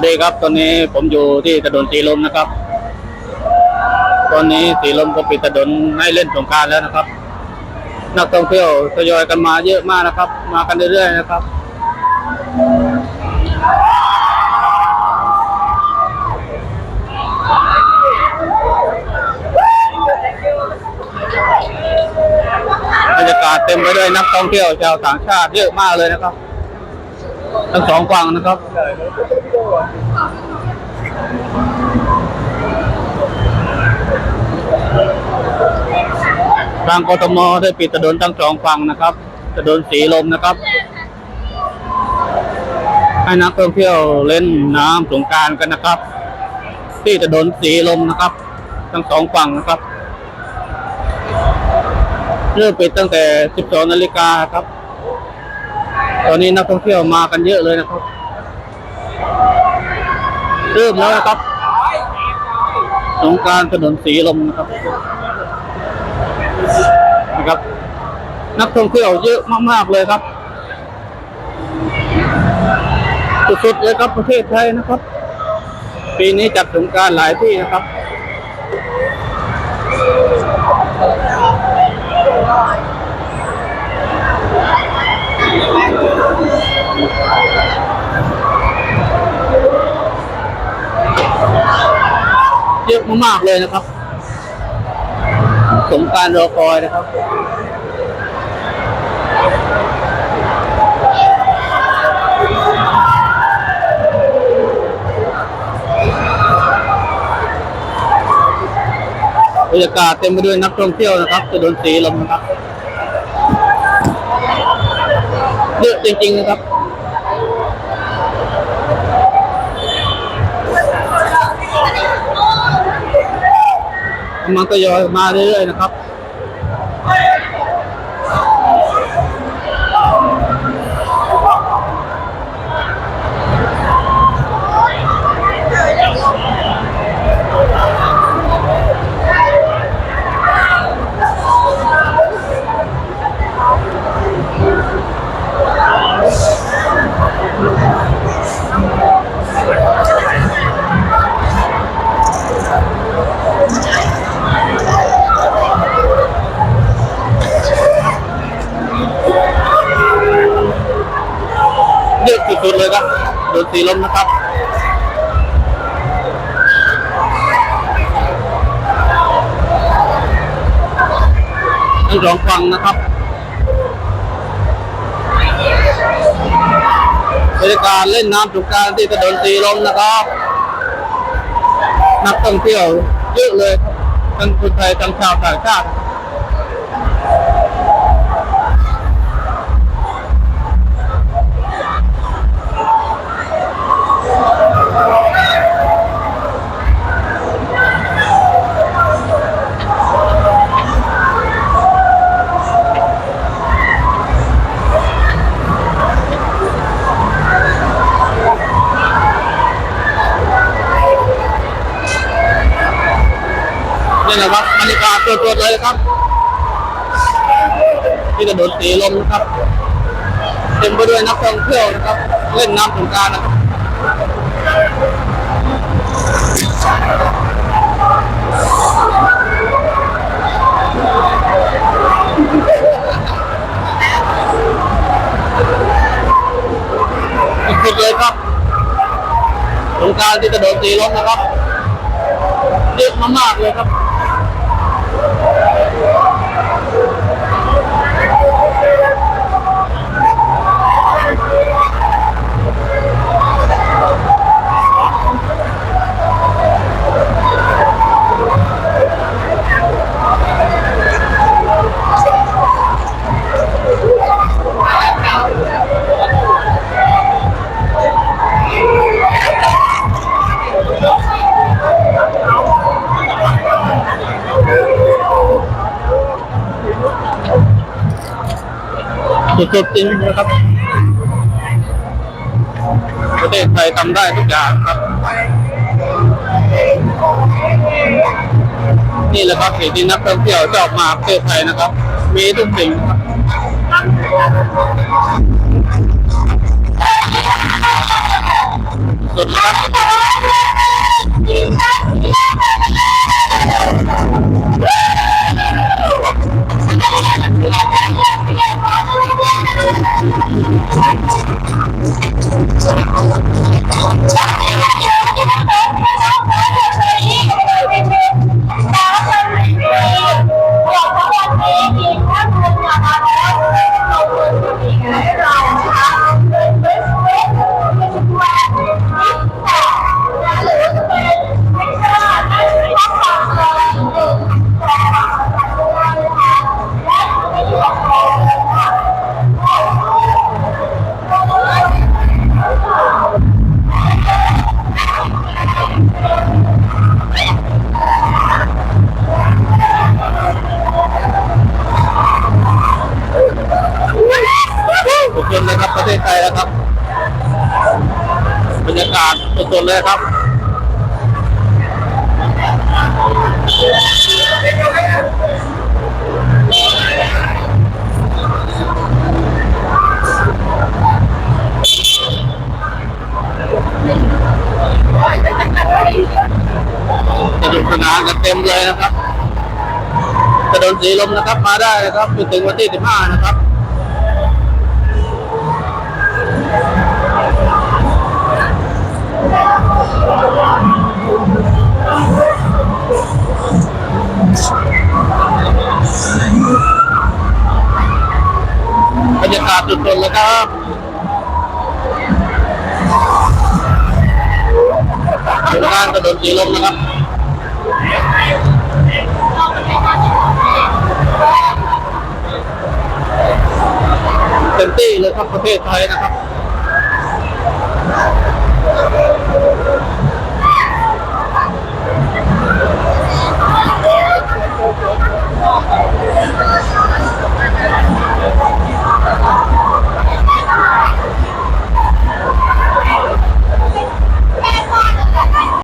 วัสดีครับ ตอนนี้ผมอยู่ที่ถนนสีลมนะครับ ตอนนี้สีลมก็ปิดถนนให้เล่นสงการแล้วนะครับ นักท่องเที่ยวทยอยกันมาเยอะมากนะครับ มากันเรื่อยๆนะครับ บรรยากาศเต็มไปด้วยนักท่องเที่ยวชาวต่างชาติเยอะมากเลยนะครับ ทั้งสองฝั่งนะครับ ทางกทมได้ปิดถนนทั้งสองฝั่งนะครับ ถนนสีลมนะครับ ให้นักท่องเที่ยวเล่นน้ำสงการกันนะครับ ที่ถนนสีลมนะครับ ทั้งสองฝั่งนะครับเริ่มปิดตั้งแต่ 12 นาฬิกาครับ ตอนนี้นักท่องเที่ยวมากันเยอะเลยนะครับเริ่มแล้วนะครับสงการถนนสีลมนะครับ นะครับ นักท่องเที่ยวเยอะมากๆเลยครับสุดๆเลยครับประเทศไทยนะครับ ปีนี้จัดสงการหลายที่นะครับ เยอะมากๆเลยนะครับสงการรอคอยนะครับบรรยากาศเต็มไปด้วยนักท่องเที่ยวนะครับถนนสีลมนะครับเยอะจริงๆนะครับ มันก็ยอยมาเรื่อยๆนะครับ เยอะสุดๆเลยครับโดนสีลมนะครับทั้งสองฝั่งนะครับบรรยากาศเล่นน้ำสงกรารที่ถนนสีลมนะครับ นักท่องเที่ยวเยอะเลยครับทั้งคนไทยทั้งชาวต่างชาติ นี่นะครับบรรยากาศสดๆเลยครับที่ถนนสีลมนะครับเต็มไปด้วยนักท่องเที่ยวนะครับ เล่นน้ำสงการนะครับสุดเลยครับสงการที่ถนนสีลมนะครับเยอะมากๆเลยครับ สุดๆจริงนะครับ ประเทศไทยทำได้ทุกอย่างครับ นี่แหละครับเหตุที่นักท่องเที่ยวชอบมาประเทศไทยนะครับ มีทุกสิ่งครับ ทุกคนเลยครับประเทศไทยแล้วครับบรรยากาศสดๆเลยครับสนุกสนานกันเต็มเลยนะครับถนนสีลมนะครับ มาได้นะครับจนถึงวันที่ 15 นะครับ บรรยากาศสดๆเลยครับเป็นงานถนนสีลมนะครับเต็มที่เลยครับประเทศไทยนะครับ